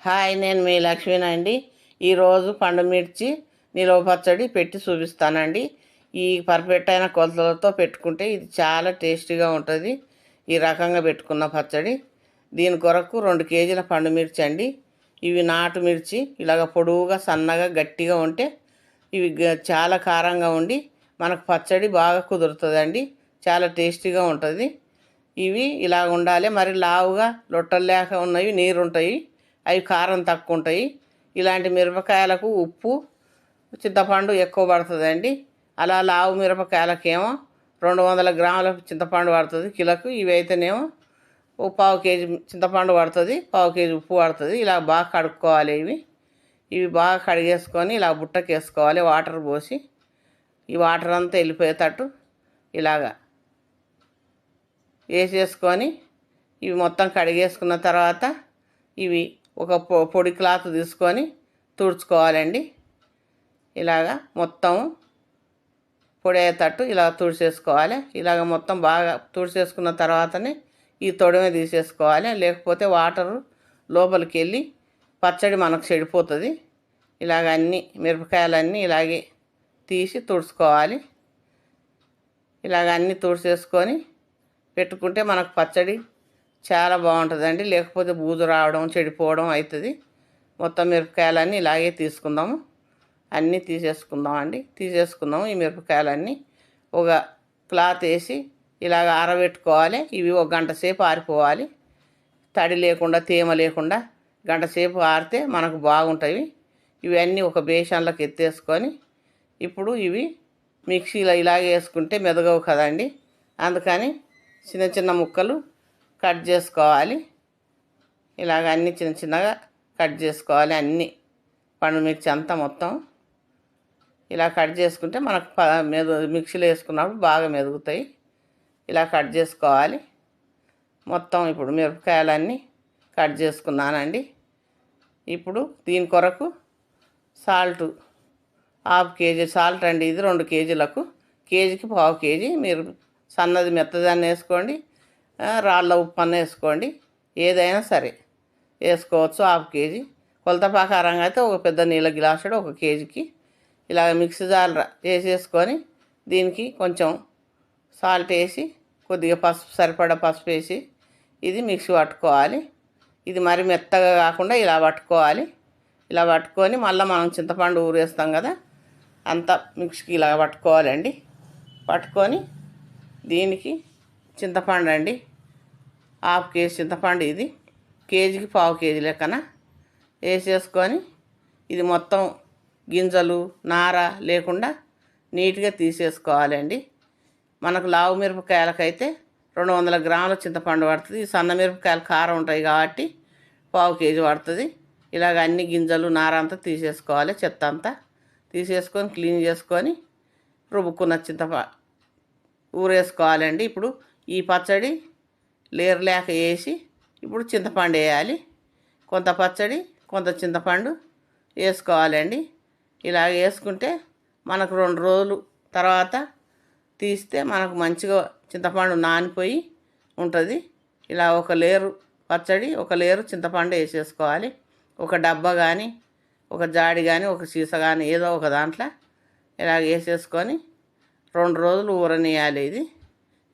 Hi నేను మీ లక్ష్మీనండి ఈరోజు పండు మిర్చి నిలవ పచ్చడి పెట్టి చూపిస్తానండి. ఈ పర్ఫెక్ట్ అయిన కొలతలతో పెట్టుకుంటే ఇది చాలా టేస్టీగా ఉంటుంది. ఈ రకంగా పెట్టుకున్న పచ్చడి. దీని కొరకు రెండు కేజీల పండు మిర్చి అండి. ఇవి నాటు మిర్చి ఇలాగ పొడవుగా సన్నగా గట్టిగా ఉంటే ఇవి చాలా కారంగా ఉండి మనకు పచ్చడి బాగా కుదురుతుందండి. చాలా టేస్టీగా ఉంటుంది. ఇవి ఇలా ఉండాలి. మరి లావుగా లొట్టలు లేక ఉన్నవి నీరు ఉంటాయి అవి కారం తక్కువ ఉంటాయి ఇలాంటి మిరపకాయలకు ఉప్పు చింతపండు ఎక్కువ పడుతుందండి. అలా లావు మిరపకాయలకేమో రెండు వందల గ్రాముల చింతపండు పడుతుంది కిలోకు. ఇవి అయితేనేమో పావు కేజీ చింతపండు పడుతుంది పావు కేజీ ఉప్పు పడుతుంది. ఇలా బాగా కడుక్కోవాలి ఇవి. ఇవి బాగా కడిగేసుకొని ఇలా బుట్టకేసుకోవాలి వాటర్ పోసి. ఈ వాటర్ అంతా వెళ్ళిపోయేటట్టు ఇలాగా వేసేసుకొని ఇవి మొత్తం కడిగేసుకున్న తర్వాత ఇవి ఒక పొ పొడి క్లాత్ తీసుకొని తుడుచుకోవాలండి. ఇలాగా మొత్తం పొడి అయ్యేటట్టు ఇలా తుడిచేసుకోవాలి. ఇలాగ మొత్తం బాగా తుడిచేసుకున్న తర్వాతనే ఈ తొడమే తీసేసుకోవాలి. లేకపోతే వాటరు లోపలికి వెళ్ళి పచ్చడి మనకు చెడిపోతుంది. ఇలాగ అన్ని మిరపకాయలన్నీ ఇలాగే తీసి తుడుచుకోవాలి. ఇలాగ అన్నీ తుడిచేసుకొని పెట్టుకుంటే మనకు పచ్చడి చాలా బాగుంటుందండి. లేకపోతే బూజు రావడం చెడిపోవడం అవుతుంది మొత్తం మిరపకాయలన్నీ ఇలాగే తీసుకుందాము. అన్నీ తీసేసుకుందాం అండి తీసేసుకుందాము ఈ మిరపకాయలన్నీ. ఒక క్లాత్ వేసి ఇలాగ ఆరబెట్టుకోవాలి. ఇవి ఒక గంట సేపు ఆరిపోవాలి. తడి లేకుండా తేమ లేకుండా గంట సేపు ఆరితే మనకు బాగుంటాయి. ఇవన్నీ ఒక బేషన్లోకి ఎత్తేసుకొని ఇప్పుడు ఇవి మిక్సీలో ఇలాగే వేసుకుంటే మెదగవు కదండి. అందుకని చిన్న చిన్న ముక్కలు కట్ చేసుకోవాలి. ఇలాగ అన్ని చిన్న చిన్నగా కట్ చేసుకోవాలి అన్ని. పండు మిర్చి అంతా మొత్తం ఇలా కట్ చేసుకుంటే మనకు మెదు మిక్సీలో వేసుకున్నప్పుడు బాగా మెదుగుతాయి. ఇలా కట్ చేసుకోవాలి. మొత్తం ఇప్పుడు మిరపకాయలన్నీ కట్ చేసుకున్నానండి. ఇప్పుడు దీని కొరకు సాల్ట్ హాఫ్ కేజీ సాల్ట్ అండి. ఇది రెండు కేజీలకు కేజీకి పావు కేజీ. మీరు సన్నది మెత్తదాన్ని వేసుకోండి. రాళ్ళ ఉప్పు అన్న వేసుకోండి. ఏదైనా సరే వేసుకోవచ్చు హాఫ్ కేజీ. కొలత ప్రకారంగా అయితే ఒక పెద్ద నీళ్ళ గిలాసుడు ఒక కేజీకి ఇలా మిక్సీ జాలరా వేసేసుకొని దీనికి కొంచెం సాల్ట్ వేసి కొద్దిగా పసుపు సరిపడా పసుపు వేసి ఇది మిక్సీ పట్టుకోవాలి. ఇది మరి మెత్తగా కాకుండా ఇలా పట్టుకోవాలి. ఇలా పట్టుకొని మళ్ళీ మనం చింతపండు ఊరేస్తాం కదా అంతా మిక్సీకి ఇలా పట్టుకోవాలండి. పట్టుకొని దీనికి చింతపండు అండి హాఫ్ కేజీ చింతపండు ఇది. కేజీకి పావు కేజీ లెక్కన వేసేసుకొని ఇది మొత్తం గింజలు నార లేకుండా నీట్గా తీసేసుకోవాలండి. మనకు లావు మిరపకాయలకైతే రెండు వందల గ్రాముల చింతపండు పడుతుంది. సన్న మిరపకాయలు కారం ఉంటాయి కాబట్టి పావు కేజీ పడుతుంది. ఇలాగ అన్ని గింజలు నార అంతా తీసేసుకోవాలి చెత్త అంతా తీసేసుకొని క్లీన్ చేసుకొని రుబ్బుకున్న చింతప ఊరేసుకోవాలండి. ఇప్పుడు ఈ పచ్చడి లేరు లేక వేసి ఇప్పుడు చింతపండు వేయాలి. కొంత పచ్చడి కొంత చింతపండు వేసుకోవాలండి. ఇలా వేసుకుంటే మనకు రెండు రోజులు తర్వాత తీస్తే మనకు మంచిగా చింతపండు నానిపోయి ఉంటుంది. ఇలా ఒక లేరు పచ్చడి ఒక లేరు చింతపండు వేసేసుకోవాలి. ఒక డబ్బా కానీ ఒక జాడి కానీ ఒక సీస కానీ ఏదో ఒక దాంట్లో ఇలా వేసేసుకొని రెండు రోజులు ఊరనియాలి ఇది.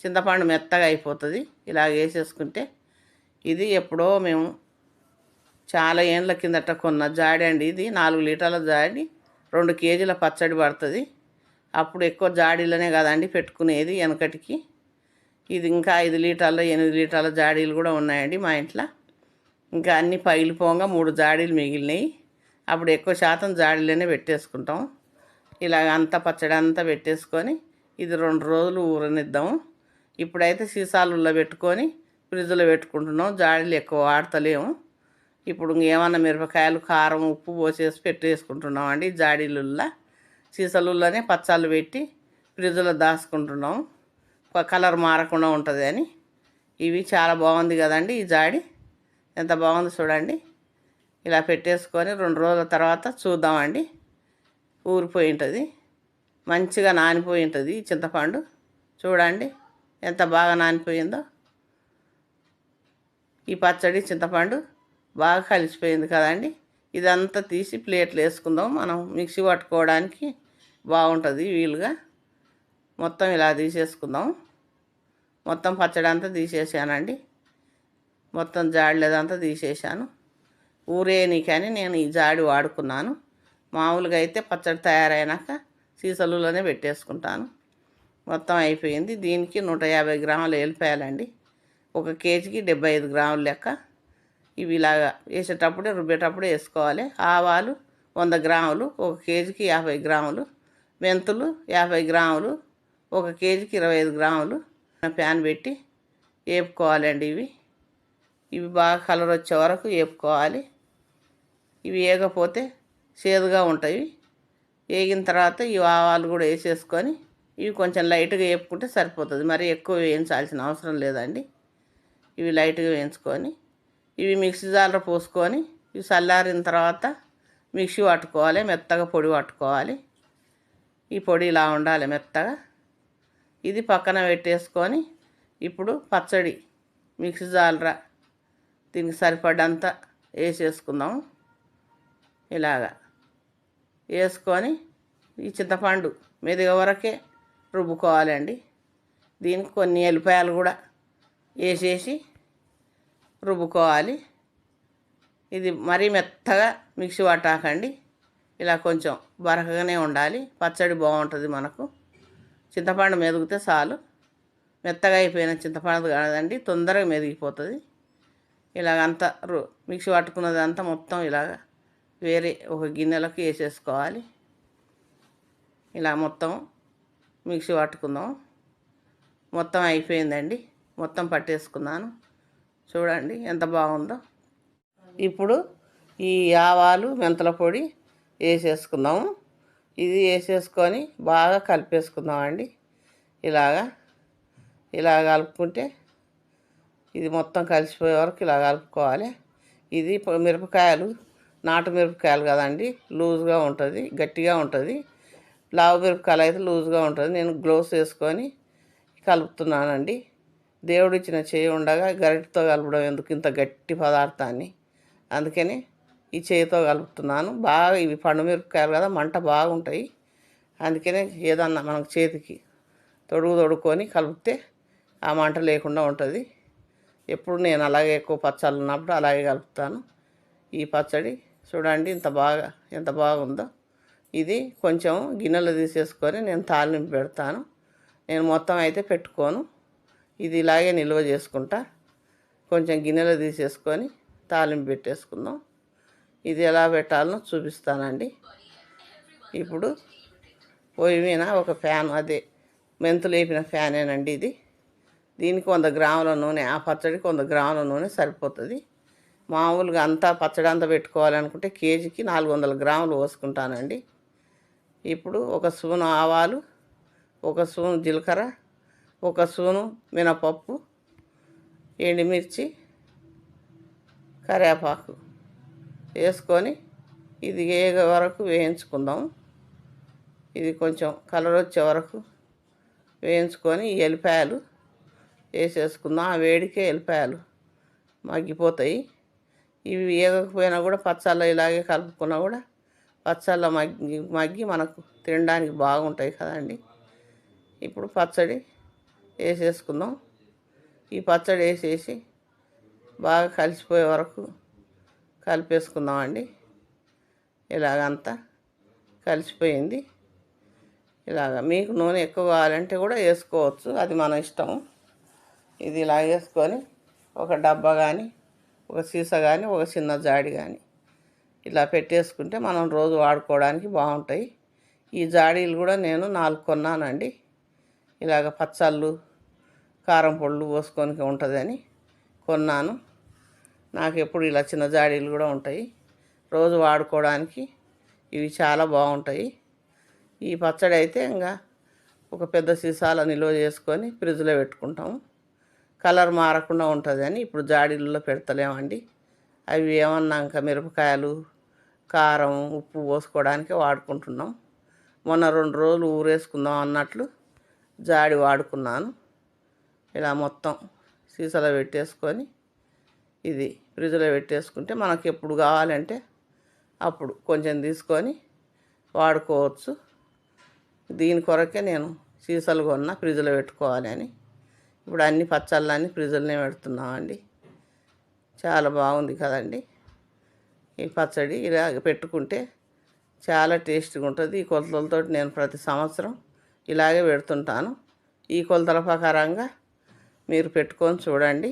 చింతపండు మెత్తగా అయిపోతుంది. ఇలా వేసేసుకుంటే ఇది ఎప్పుడో మేము చాలా ఏండ్ల కిందట కొన్న జాడి అండి ఇది. నాలుగు లీటర్ల జాడి రెండు కేజీల పచ్చడి పడుతుంది. అప్పుడు ఎక్కువ జాడీలనే కదండి పెట్టుకునేది వెనకటికి. ఇది ఇంకా ఐదు లీటర్ల ఎనిమిది లీటర్ల జాడీలు కూడా ఉన్నాయండి మా ఇంట్లో. ఇంకా అన్ని పగిలిపోగా మూడు జాడీలు మిగిలినాయి. అప్పుడు ఎక్కువ శాతం జాడీలోనే పెట్టేసుకుంటాం. ఇలాగ అంతా పచ్చడి అంతా పెట్టేసుకొని ఇది రెండు రోజులు ఊరనిద్దాము ఇప్పుడైతే సీసాలలో పెట్టుకొని ఫ్రిడ్జ్లో పెట్టుకుంటున్నాం. జాడీలు ఎక్కువ వాడతలేము. ఇప్పుడు ఏమన్నా మిరపకాయలు కారం ఉప్పు పోసేసి పెట్టేసుకుంటున్నాం అండి జాడీలుల్లా. సీసాలుల్లోనే పచ్చాలు పెట్టి ఫ్రిడ్జ్లో దాచుకుంటున్నాం. కలర్ మారకుండా ఉంటుంది అని. ఇవి చాలా బాగుంది కదండి ఈ జాడి. ఎంత బాగుంది చూడండి. ఇలా పెట్టేసుకొని రెండు రోజుల తర్వాత చూద్దామండి. ఊరిపోయి ఉంటుంది. మంచిగా నానిపోయి ఉంటుంది ఈ చింతపండు. చూడండి. ఎంత బాగా నానిపోయిందో. ఈ పచ్చడి చింతపండు బాగా కలిసిపోయింది కదండి. ఇదంతా తీసి ప్లేట్లు వేసుకుందాం. మనం మిక్సీ పట్టుకోవడానికి బాగుంటుంది వీలుగా. మొత్తం ఇలా తీసేసుకుందాం. మొత్తం పచ్చడి అంతా తీసేసానండి. మొత్తం జాడలేదంతా తీసేసాను కానీ నేను ఈ జాడి వాడుకున్నాను. మామూలుగా అయితే పచ్చడి తయారైనాక సీసలులోనే పెట్టేసుకుంటాను. మొత్తం అయిపోయింది. దీనికి నూట యాభై గ్రాములు వెళ్ళిపోయాలండి ఒక కేజీకి డెబ్బై ఐదు గ్రాములు లెక్క. ఇవి ఇలాగా వేసేటప్పుడే రుబ్బేటప్పుడే వేసుకోవాలి. ఆవాలు వంద గ్రాములు ఒక కేజీకి యాభై గ్రాములు. మెంతులు యాభై గ్రాములు ఒక కేజీకి ఇరవై ఐదు గ్రాములు. ప్యాన్ పెట్టి వేపుకోవాలండి ఇవి. ఇవి బాగా కలర్ వచ్చే వరకు వేపుకోవాలి ఇవి వేయకపోతే చేదుగా ఉంటాయి. వేగిన తర్వాత ఈ ఆవాలు కూడా వేసేసుకొని ఇవి కొంచెం లైట్గా వేపుకుంటే సరిపోతుంది. మరి ఎక్కువ వేయించాల్సిన అవసరం లేదండి. ఇవి లైట్గా వేయించుకొని ఇవి మిక్సీ జాలర పోసుకొని ఇవి చల్లారిన తర్వాత మిక్సీ పట్టుకోవాలి మెత్తగా పొడి పట్టుకోవాలి. ఈ పొడి ఇలా ఉండాలి మెత్తగా. ఇది పక్కన పెట్టేసుకొని ఇప్పుడు పచ్చడి మిక్సీ జాలర దీనికి సరిపడంత వేసేసుకుందాం ఇలాగా వేసుకొని ఈ చింతపండు మెదిగ వరకే రుబ్బుకోవాలండి. దీనికి కొన్ని ఎల్లిపాయలు కూడా వేసేసి రుబ్బుకోవాలి. ఇది మరీ మెత్తగా మిక్సీ పట్టాకండి. ఇలా కొంచెం బరకగానే ఉండాలి. పచ్చడి బాగుంటుంది మనకు. చింతపండు మెదిగితే చాలు. మెత్తగా అయిపోయిన చింతపండు కాదండి తొందరగా మెదిగిపోతుంది. ఇలాగంతా మిక్సీ పట్టుకున్నదంతా మొత్తం ఇలాగ వేరే ఒక గిన్నెలకు వేసేసుకోవాలి. ఇలా మొత్తం మిక్సీ పట్టుకుందాం. మొత్తం అయిపోయిందండి. మొత్తం పట్టేసుకున్నాను. చూడండి ఎంత బాగుందో. ఇప్పుడు ఈ ఆవాలు మెంతల పొడి వేసేసుకుందాము. ఇది వేసేసుకొని బాగా కలిపేసుకుందామండి. ఇలాగా ఇలా కలుపుకుంటే ఇది మొత్తం కలిసిపోయే వరకు ఇలా కలుపుకోవాలి. ఇది మిరపకాయలు నాటు మిరపకాయలు కదండి. లూజ్గా ఉంటుంది గట్టిగా ఉంటుంది. లావు మిరపకాయలు అయితే లూజ్గా ఉంటుంది. నేను గ్లోవ్స్ వేసుకొని కలుపుతున్నానండి. దేవుడు ఇచ్చిన చేయి ఉండగా గరిటతో కలపడం ఎందుకు ఇంత గట్టి పదార్థాన్ని? అందుకని ఈ చేయితో కలుపుతున్నాను. బాగా ఇవి పండు మిరపకాయలు కదా మంట బాగుంటాయి. అందుకనే ఏదన్నా మనకు చేతికి తొడుగు తొడుక్కొని కలిపితే ఆ మంట లేకుండా ఉంటుంది. ఎప్పుడు నేను అలాగే ఎక్కువ పచ్చళ్ళు ఉన్నప్పుడు అలాగే కలుపుతాను. ఈ పచ్చడి చూడండి ఇంత బాగా ఎంత బాగుందో. ఇది కొంచెం గిన్నెలు తీసేసుకొని నేను తాలింపు పెడతాను. నేను మొత్తం అయితే పెట్టుకోను. ఇది ఇలాగే నిల్వ చేసుకుంటా. కొంచెం గిన్నెలు తీసేసుకొని తాలింపు పెట్టేసుకుందాం. ఇది ఎలా పెట్టాలనో చూపిస్తానండి. ఇప్పుడు పొయ్యి మీద ఒక ఫ్యాన్ అదే మెంతులు వేపిన ఫ్యానేనండి ఇది. దీనికి వంద గ్రాముల నూనె ఆ పచ్చడికి వంద గ్రాముల నూనె సరిపోతుంది. మామూలుగా అంతా పచ్చడి అంతా పెట్టుకోవాలనుకుంటే కేజీకి నాలుగు వందల గ్రాములు పోసుకుంటానండి. ఇప్పుడు ఒక సూను ఆవాలు ఒక సూను జీలకర్ర ఒక స్పూను మినపప్పు ఎండుమిర్చి కరివేపాకు వేసుకొని ఇది వేగ వరకు వేయించుకుందాం. ఇది కొంచెం కలర్ వచ్చే వరకు వేయించుకొని ఎల్లిపాయలు వేసేసుకుందాం. ఆ వేడికే ఎల్లిపాయలు మగ్గిపోతాయి. ఇవి వేగకపోయినా కూడా పచ్చళ్ళు ఇలాగే కలుపుకున్నా కూడా పచ్చళ్ళ మగ్గి మగ్గి మనకు తినడానికి బాగుంటాయి కదండి. ఇప్పుడు పచ్చడి వేసేసుకుందాం. ఈ పచ్చడి వేసేసి బాగా కలిసిపోయే వరకు కలిపేసుకుందామండి. ఇలాగంతా కలిసిపోయింది. ఇలాగ మీకు నూనె ఎక్కువ కావాలంటే కూడా వేసుకోవచ్చు. అది మన ఇష్టం. ఇది ఇలా వేసుకొని ఒక డబ్బా కానీ ఒక సీసా కానీ ఒక చిన్న జాడి కానీ ఇలా పెట్టేసుకుంటే మనం రోజు వాడుకోవడానికి బాగుంటాయి. ఈ జాడీలు కూడా నేను నాలుగు కొన్నానండి. ఇలాగ పచ్చళ్ళు కారం పొళ్ళు పోసుకొని ఉంటుందని కొన్నాను. నాకు ఎప్పుడు ఇలా చిన్న జాడీలు కూడా ఉంటాయి. రోజు వాడుకోవడానికి ఇవి చాలా బాగుంటాయి. ఈ పచ్చడి అయితే ఇంకా ఒక పెద్ద సీసాలో నిల్వ చేసుకొని ఫ్రిడ్జ్లో పెట్టుకుంటాము. కలర్ మారకుండా ఉంటుందని ఇప్పుడు జాడీల్లో పెడతలేమండి. అవి ఏమన్నాక మిరపకాయలు కారం ఉప్పు పోసుకోవడానికి వాడుకుంటున్నాం. మొన్న రెండు రోజులు ఊరేసుకుందాం అన్నట్లు జాడి వాడుకున్నాను. ఇలా మొత్తం సీసాలో పెట్టేసుకొని ఇది ఫ్రిడ్జ్లో పెట్టేసుకుంటే మనకి ఎప్పుడు కావాలంటే అప్పుడు కొంచెం తీసుకొని వాడుకోవచ్చు. దీని కొరకే నేను సీసాలు కొన్న ఫ్రిడ్జ్లో పెట్టుకోవాలి అని. ఇప్పుడు అన్ని పచ్చళ్ళన్నీ ఫ్రిడ్జ్లోనే పెడుతున్నామండి. చాలా బాగుంది కదండి. ఈ పచ్చడి ఇలా పెట్టుకుంటే చాలా టేస్టీగా ఉంటుంది. ఈ కొలతలతో నేను ప్రతి సంవత్సరం ఇలాగే పెడుతుంటాను. ఈ కొలతల ప్రకారంగా మీరు పెట్టుకొని చూడండి.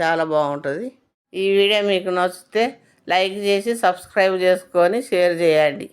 చాలా బాగుంటుంది. ఈ వీడియో మీకు నచ్చితే లైక్ చేసి సబ్స్క్రైబ్ చేసుకొని షేర్ చేయండి.